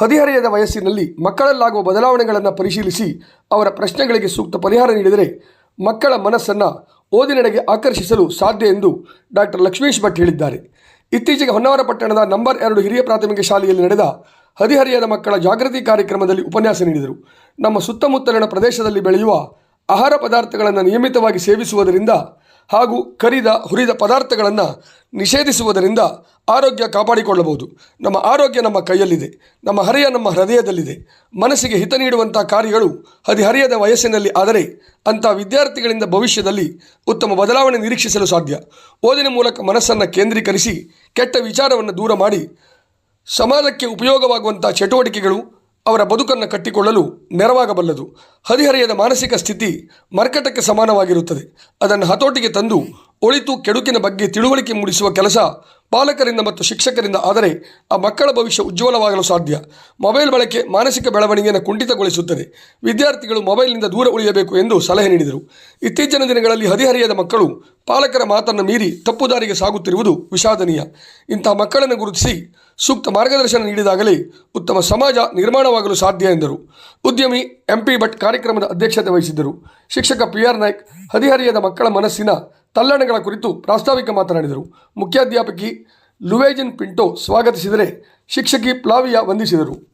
ಹದಿಹರೆಯದ ವಯಸ್ಸಿನಲ್ಲಿ ಮಕ್ಕಳಲ್ಲಾಗುವ ಬದಲಾವಣೆಗಳನ್ನು ಪರಿಶೀಲಿಸಿ ಅವರ ಪ್ರಶ್ನೆಗಳಿಗೆ ಸೂಕ್ತ ಪರಿಹಾರ ನೀಡಿದರೆ ಮಕ್ಕಳ ಮನಸ್ಸನ್ನು ಓದಿನೆಡೆಗೆ ಆಕರ್ಷಿಸಲು ಸಾಧ್ಯ ಎಂದು ಡಾಕ್ಟರ್ ಲಕ್ಷ್ಮೀಶ್ ಭಟ್ ಹೇಳಿದ್ದಾರೆ. ಇತ್ತೀಚೆಗೆ ಹೊನ್ನಾವರ ಪಟ್ಟಣದ ನಂಬರ್ ಎರಡು ಹಿರಿಯ ಪ್ರಾಥಮಿಕ ಶಾಲೆಯಲ್ಲಿ ನಡೆದ ಹದಿಹರೆಯದ ಮಕ್ಕಳ ಜಾಗೃತಿ ಕಾರ್ಯಕ್ರಮದಲ್ಲಿ ಉಪನ್ಯಾಸ ನೀಡಿದರು. ನಮ್ಮ ಸುತ್ತಮುತ್ತಲಿನ ಪ್ರದೇಶದಲ್ಲಿ ಬೆಳೆಯುವ ಆಹಾರ ಪದಾರ್ಥಗಳನ್ನು ನಿಯಮಿತವಾಗಿ ಸೇವಿಸುವುದರಿಂದ ಹಾಗೂ ಕರಿದ ಹುರಿದ ಪದಾರ್ಥಗಳನ್ನು ನಿಷೇಧಿಸುವುದರಿಂದ ಆರೋಗ್ಯ ಕಾಪಾಡಿಕೊಳ್ಳಬಹುದು. ನಮ್ಮ ಆರೋಗ್ಯ ನಮ್ಮ ಕೈಯಲ್ಲಿದೆ. ನಮ್ಮ ಹರೆಯ ನಮ್ಮ ಹೃದಯದಲ್ಲಿದೆ. ಮನಸ್ಸಿಗೆ ಹಿತ ನೀಡುವಂಥ ಕಾರ್ಯಗಳು ಹದಿಹರೆಯದ ವಯಸ್ಸಿನಲ್ಲಿ ಆದರೆ ಅಂಥ ವಿದ್ಯಾರ್ಥಿಗಳಿಂದ ಭವಿಷ್ಯದಲ್ಲಿ ಉತ್ತಮ ಬದಲಾವಣೆ ನಿರೀಕ್ಷಿಸಲು ಸಾಧ್ಯ. ಓದಿನ ಮೂಲಕ ಮನಸ್ಸನ್ನು ಕೇಂದ್ರೀಕರಿಸಿ ಕೆಟ್ಟ ವಿಚಾರವನ್ನು ದೂರ ಮಾಡಿ ಸಮಾಜಕ್ಕೆ ಉಪಯೋಗವಾಗುವಂಥ ಚಟುವಟಿಕೆಗಳು ಅವರ ಬದುಕನ್ನು ಕಟ್ಟಿಕೊಳ್ಳಲು ನೆರವಾಗಬಲ್ಲದು. ಹದಿಹರೆಯದ ಮಾನಸಿಕ ಸ್ಥಿತಿ ಮರ್ಕಟಕ್ಕೆ ಸಮಾನವಾಗಿರುತ್ತದೆ. ಅದನ್ನು ಹತೋಟಿಗೆ ತಂದು, ಒಳಿತು ಕೆಡುಕಿನ ಬಗ್ಗೆ ತಿಳುವಳಿಕೆ ಮೂಡಿಸುವ ಕೆಲಸ ಪಾಲಕರಿಂದ ಮತ್ತು ಶಿಕ್ಷಕರಿಂದ, ಆದರೆ ಆ ಮಕ್ಕಳ ಭವಿಷ್ಯ ಉಜ್ವಲವಾಗಲು ಸಾಧ್ಯ. ಮೊಬೈಲ್ ಬಳಕೆ ಮಾನಸಿಕ ಬೆಳವಣಿಗೆಯನ್ನು ಕುಂಠಿತಗೊಳಿಸುತ್ತದೆ. ವಿದ್ಯಾರ್ಥಿಗಳು ಮೊಬೈಲ್ನಿಂದ ದೂರ ಉಳಿಯಬೇಕು ಎಂದು ಸಲಹೆ ನೀಡಿದರು. ಇತ್ತೀಚಿನ ದಿನಗಳಲ್ಲಿ ಹದಿಹರಿಯದ ಮಕ್ಕಳು ಪಾಲಕರ ಮಾತನ್ನು ಮೀರಿ ತಪ್ಪು ದಾರಿಗೆ ಸಾಗುತ್ತಿರುವುದು ವಿಷಾದನೀಯ. ಇಂತಹ ಮಕ್ಕಳನ್ನು ಗುರುತಿಸಿ ಸೂಕ್ತ ಮಾರ್ಗದರ್ಶನ ನೀಡಿದಾಗಲೇ ಉತ್ತಮ ಸಮಾಜ ನಿರ್ಮಾಣವಾಗಲು ಸಾಧ್ಯ ಎಂದರು. ಉದ್ಯಮಿ ಎಂಪಿ ಭಟ್ ಕಾರ್ಯಕ್ರಮದ ಅಧ್ಯಕ್ಷತೆ ವಹಿಸಿದ್ದರು. ಶಿಕ್ಷಕ ಪಿ ಆರ್ ನಾಯ್ಕ್, ಹದಿಹರಿಯದ ಮಕ್ಕಳ ಮನಸ್ಸಿನ ತಲ್ಲಣಗಳ ಕುರಿತು ಪ್ರಾಸ್ತಾವಿಕ ಮಾತನಾಡಿದರು. ಮುಖ್ಯಾಧ್ಯಾಪಕಿ ಲುವೇಜನ್ ಪಿಂಟೋ ಸ್ವಾಗತಿಸಿದರೆ ಶಿಕ್ಷಕಿ ಪ್ಲಾವಿಯಾ ವಂದಿಸಿದರು.